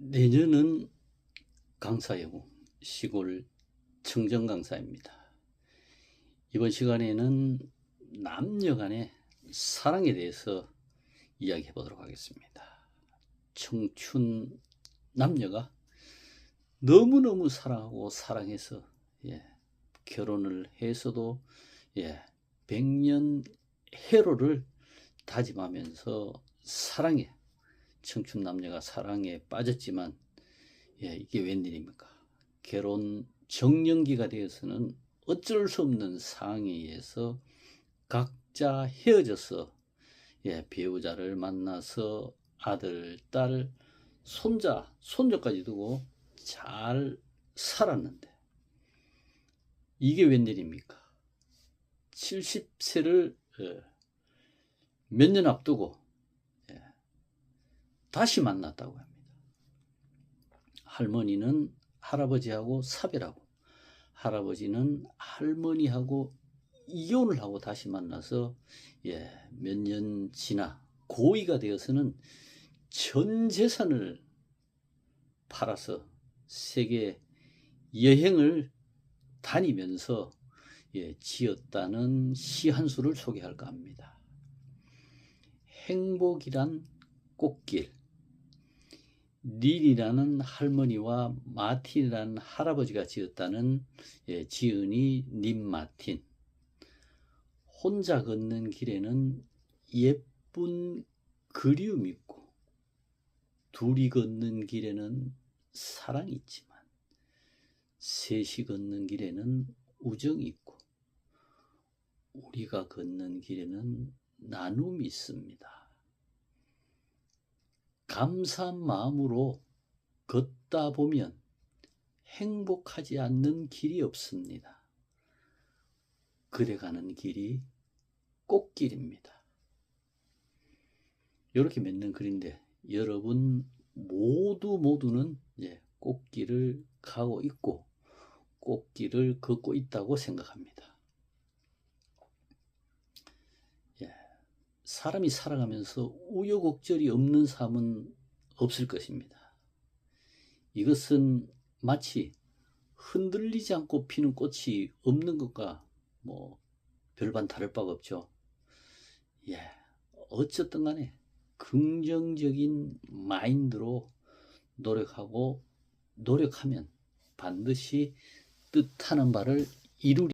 내년은 강사여고 시골 청정 강사입니다. 이번 시간에는 남녀 간의 사랑에 대해서 이야기해 보도록 하겠습니다. 청춘 남녀가 너무너무 사랑하고 사랑해서 예, 결혼을 해서도 예, 백년 해로를 다짐하면서 사랑해 청춘 남녀가 사랑에 빠졌지만 예, 이게 웬일입니까? 결혼 정년기가 되어서는 어쩔 수 없는 상황에 의해서 각자 헤어져서 예, 배우자를 만나서 아들, 딸, 손자, 손녀까지 두고 잘 살았는데 이게 웬일입니까? 70세를 예, 몇년 앞두고 예, 다시 만났다고 합니다. 할머니는 할아버지하고 사별하고 할아버지는 할머니하고 이혼을 하고 다시 만나서 예, 몇 년 지나 고의가 되어서는 전 재산을 팔아서 세계 여행을 다니면서 예, 지었다는 시 한 수를 소개할까 합니다. 행복이란 꽃길 닐이라는 할머니와 마틴이라는 할아버지가 지었다는 예, 지은이 님 마틴 혼자 걷는 길에는 예쁜 그리움 있고 둘이 걷는 길에는 사랑이 있지만 셋이 걷는 길에는 우정이 있고 우리가 걷는 길에는 나눔이 있습니다. 감사한 마음으로 걷다 보면 행복하지 않는 길이 없습니다. 그래 가는 길이 꽃길입니다. 이렇게 맺는 글인데 여러분 모두 모두는 꽃길을 가고 있고 꽃길을 걷고 있다고 생각합니다. 예, 사람이 살아가면서 우여곡절이 없는 삶은 없을 것입니다. 이것은 마치 흔들리지 않고 피는 꽃이 없는 것과 뭐 별반 다를 바가 없죠. 예, 어쨌든 간에 긍정적인 마인드로 노력하고 노력하면 반드시 뜻하는 바를 이루리